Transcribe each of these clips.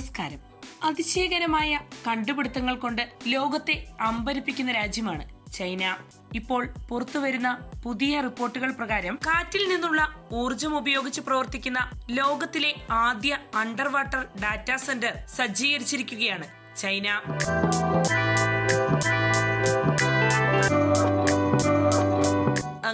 നമസ്കാരം. അതിശയകരമായ കണ്ടുപിടുത്തങ്ങൾ കൊണ്ട് ലോകത്തെ അമ്പരിപ്പിക്കുന്ന രാജ്യമാണ് ചൈന. ഇപ്പോൾ പുറത്തുവരുന്ന പുതിയ റിപ്പോർട്ടുകൾ പ്രകാരം കാറ്റിൽ നിന്നുള്ള ഊർജം ഉപയോഗിച്ച് പ്രവർത്തിക്കുന്ന ലോകത്തിലെ ആദ്യ അണ്ടർ വാട്ടർ ഡാറ്റാ സെന്റർ സജ്ജീകരിച്ചിരിക്കുകയാണ് ചൈന.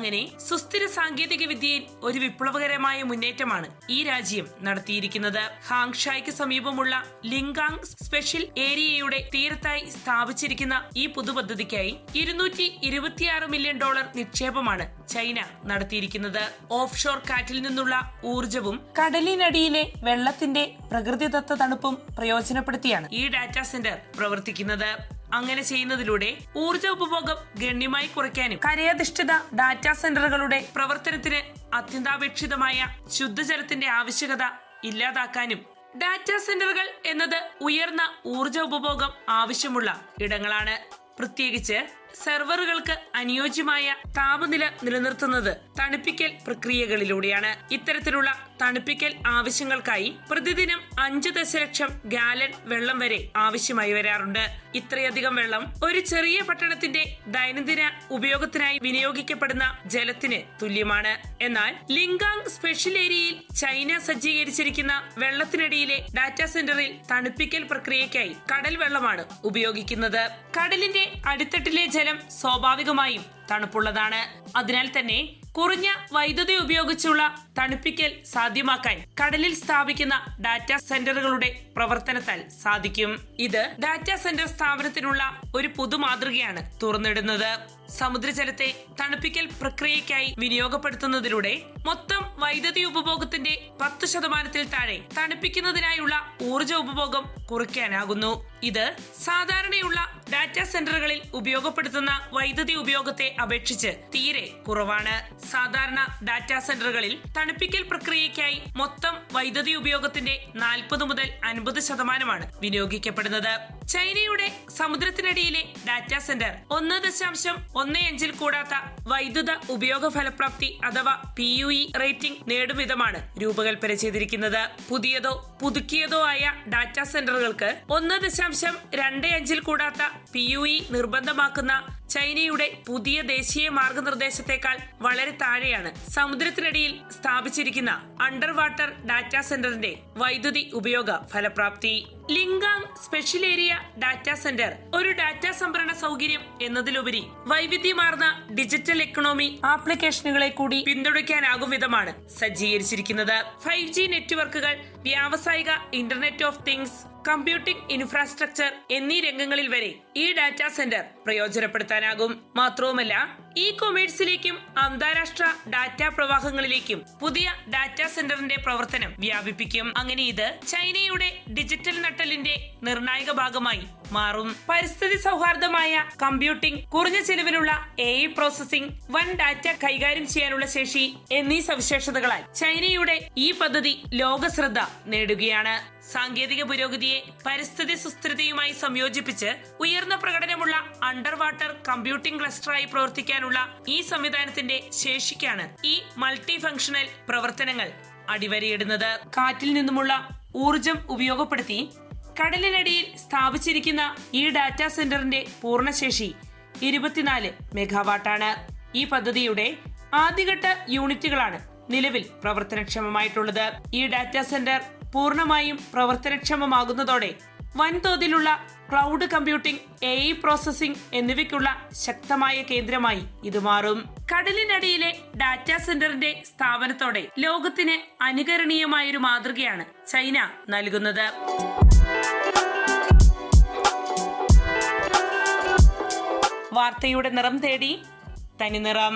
അങ്ങനെ സുസ്ഥിര സാങ്കേതിക വിദ്യയിൽ ഒരു വിപ്ലവകരമായ മുന്നേറ്റമാണ് ഈ രാജ്യം നടത്തിയിരിക്കുന്നത്. ഹാങ്ഷായ്ക്ക് സമീപമുള്ള ലിംഗാങ് സ്പെഷ്യൽ ഏരിയയുടെ തീരത്തായി സ്ഥാപിച്ചിരിക്കുന്ന ഈ പുതുപദ്ധതിക്കായി ഇരുന്നൂറ്റി ഇരുപത്തിയാറ് മില്യൺ ഡോളർ നിക്ഷേപമാണ് ചൈന നടത്തിയിരിക്കുന്നത്. ഓഫ് ഷോർ കാറ്റിൽ നിന്നുള്ള ഊർജവും കടലിനടിയിലെ വെള്ളത്തിന്റെ പ്രകൃതിദത്ത തണുപ്പും പ്രയോജനപ്പെടുത്തിയാണ് ഈ ഡാറ്റാ സെന്റർ പ്രവർത്തിക്കുന്നത്. അങ്ങനെ ചെയ്യുന്നതിലൂടെ ഊർജ ഉപഭോഗം ഗണ്യമായി കുറയ്ക്കാനും കരയധിഷ്ഠിത ഡാറ്റാ സെന്ററുകളുടെ പ്രവർത്തനത്തിന് അത്യന്താപേക്ഷിതമായ ശുദ്ധജലത്തിന്റെ ആവശ്യകത ഇല്ലാതാക്കാനും ഡാറ്റാ സെന്ററുകൾ എന്നത് ഉയർന്ന ഊർജ ഉപഭോഗം ആവശ്യമുള്ള ഇടങ്ങളാണ്. പ്രത്യേകിച്ച് സെർവറുകൾക്ക് അനുയോജ്യമായ താപനില നിലനിർത്തുന്നത് തണുപ്പിക്കൽ പ്രക്രിയകളിലൂടെയാണ്. ഇത്തരത്തിലുള്ള തണുപ്പിക്കൽ ആവശ്യങ്ങൾക്കായി പ്രതിദിനം അഞ്ച് ദശലക്ഷം ഗാലൻ വെള്ളം വരെ ആവശ്യമായി വരാറുണ്ട്. ഇത്രയധികം വെള്ളം ഒരു ചെറിയ പട്ടണത്തിന്റെ ദൈനംദിന ഉപയോഗത്തിനായി വിനിയോഗിക്കപ്പെടുന്ന ജലത്തിന് തുല്യമാണ്. എന്നാൽ ലിംഗാങ് സ്പെഷ്യൽ ഏരിയയിൽ ചൈന സജ്ജീകരിച്ചിരിക്കുന്ന വെള്ളത്തിനടിയിലെ ഡാറ്റാ സെന്ററിൽ തണുപ്പിക്കൽ പ്രക്രിയയ്ക്കായി കടൽ വെള്ളമാണ് ഉപയോഗിക്കുന്നത്. കടലിന്റെ അടിത്തട്ടിലെ ജലം സ്വാഭാവികമായും തണുപ്പുള്ളതാണ്. അതിനാൽ തന്നെ കുറഞ്ഞ വൈദ്യുതി ഉപയോഗിച്ചുള്ള തണുപ്പിക്കൽ സാധ്യമാക്കാൻ കടലിൽ സ്ഥാപിക്കുന്ന ഡാറ്റാ സെന്ററുകളുടെ പ്രവർത്തനത്താൽ സാധിക്കും. ഇത് ഡാറ്റാ സെന്റർ സ്ഥാപനത്തിനുള്ള ഒരു പുതുമാതൃകയാണ് തുറന്നിടുന്നത്. സമുദ്രജലത്തെ തണുപ്പിക്കൽ പ്രക്രിയയ്ക്കായി വിനിയോഗപ്പെടുത്തുന്നതിലൂടെ മൊത്തം വൈദ്യുതി ഉപഭോഗത്തിന്റെ പത്ത് ശതമാനത്തിൽ താഴെ തണുപ്പിക്കുന്നതിനായുള്ള ഊർജ ഉപഭോഗം കുറയ്ക്കാനാകുന്നു. ഇത് സാധാരണയുള്ള ഡാറ്റാ സെന്ററുകളിൽ ഉപയോഗപ്പെടുത്തുന്ന വൈദ്യുതി ഉപയോഗത്തെ അപേക്ഷിച്ച് തീരെ കുറവാണ്. സാധാരണ ഡാറ്റാ സെന്ററുകളിൽ തണുപ്പിക്കൽ പ്രക്രിയയ്ക്കായി മൊത്തം വൈദ്യുതി ഉപയോഗത്തിന്റെ നാൽപ്പത് മുതൽ അൻപത് ശതമാനമാണ് വിനിയോഗിക്കപ്പെടുന്നത്. ചൈനയുടെ സമുദ്രത്തിനടിയിലെ ഡാറ്റാ സെന്റർ ഒന്ന് ദശാംശം ഒന്ന് അഞ്ചിൽ കൂടാത്ത വൈദ്യുത ഉപയോഗ ഫലപ്രാപ്തി അഥവാ പി യു ഇ റേറ്റിംഗ് നേടും വിധമാണ് രൂപകൽപ്പന ചെയ്തിരിക്കുന്നത്. പുതിയതോ പുതുക്കിയതോ ആയ ഡാറ്റാ സെന്ററുകൾക്ക് ഒന്ന് ദശാംശം രണ്ട് അഞ്ചിൽ കൂടാത്ത പി യു ഇ നിർബന്ധമാക്കുന്ന ചൈനയുടെ പുതിയ ദേശീയ മാർഗനിർദ്ദേശത്തെക്കാൾ വളരെ താഴെയാണ് സമുദ്രത്തിനടിയിൽ സ്ഥാപിച്ചിരിക്കുന്ന അണ്ടർ വാട്ടർ ഡാറ്റാ സെന്ററിന്റെ വൈദ്യുതി ഉപയോഗ ഫലപ്രാപ്തി. Lingang special area data center ഒരു ഡാറ്റാ സംഭരണ സൗകര്യം എന്നതിലുപരി വൈവിധ്യമാർന്ന ഡിജിറ്റൽ എക്കണോമി ആപ്ലിക്കേഷനുകളെ കൂടി പിന്തുണയ്ക്കാനാകും വിധമാണ് സജ്ജീകരിച്ചിരിക്കുന്നത്. ഫൈവ് നെറ്റ്വർക്കുകൾ വ്യാവസായിക internet of things computing infrastructure എന്നീ രംഗങ്ങളിൽ വരെ ഈ ഡാറ്റാ സെന്റർ പ്രയോജനപ്പെടുത്താനാകും. മാത്രവുമല്ല ഇ കൊമേഴ്സിലേക്കും അന്താരാഷ്ട്ര ഡാറ്റാ പ്രവാഹങ്ങളിലേക്കും പുതിയ ഡാറ്റാ സെന്ററിന്റെ പ്രവർത്തനം വ്യാപിപ്പിക്കും. അങ്ങനെ ഇത് ചൈനയുടെ ഡിജിറ്റൽ നട്ടലിന്റെ നിർണായക ഭാഗമായി മാറും. പരിസ്ഥിതി സൗഹാർദ്ദമായ കമ്പ്യൂട്ടിംഗ് കുറഞ്ഞ ചെലവിലുള്ള എ പ്രോസസിംഗ് വൻ ഡാറ്റ കൈകാര്യം ചെയ്യാനുള്ള ശേഷി എന്നീ സവിശേഷതകളാൽ ചൈനയുടെ ഈ പദ്ധതി ലോക ശ്രദ്ധ നേടുകയാണ്. സാങ്കേതിക പുരോഗതിയെ പരിസ്ഥിതി സുസ്ഥിരതയുമായി സംയോജിപ്പിച്ച് ഉയർന്ന പ്രകടനമുള്ള അണ്ടർ വാട്ടർ കമ്പ്യൂട്ടിംഗ് ക്ലസ്റ്ററായി പ്രവർത്തിക്കാനുള്ള ഈ സംവിധാനത്തിന്റെ ശേഷിക്കാണ് ഈ മൾട്ടി ഫംഗ്ഷണൽ പ്രവർത്തനങ്ങൾ അടിവരയിടുന്നത്. കാറ്റിൽ നിന്നുമുള്ള ഊർജം ഉപയോഗപ്പെടുത്തി കടലിനടിയിൽ സ്ഥാപിച്ചിരിക്കുന്ന ഈ ഡാറ്റാ സെന്ററിന്റെ പൂർണശേഷി ഇരുപത്തിനാല് മെഗാവാട്ടാണ് ഈ പദ്ധതിയുടെ ആദ്യഘട്ട യൂണിറ്റുകളാണ് നിലവിൽ പ്രവർത്തനക്ഷമമായിട്ടുള്ളത്. ഈ ഡാറ്റാ സെന്റർ പൂർണമായും പ്രവർത്തനക്ഷമമാകുന്നതോടെ വൻതോതിലുള്ള ക്ലൗഡ് കമ്പ്യൂട്ടിംഗ് എ ഐ എന്നിവയ്ക്കുള്ള ശക്തമായ കേന്ദ്രമായി ഇത് മാറും. കടലിനടിയിലെ ഡാറ്റാ സെന്ററിന്റെ സ്ഥാപനത്തോടെ ലോകത്തിന് അനുകരണീയമായൊരു മാതൃകയാണ് ചൈന നൽകുന്നത്. വാർത്തയുടെ നിറം തേടി തനിനിറം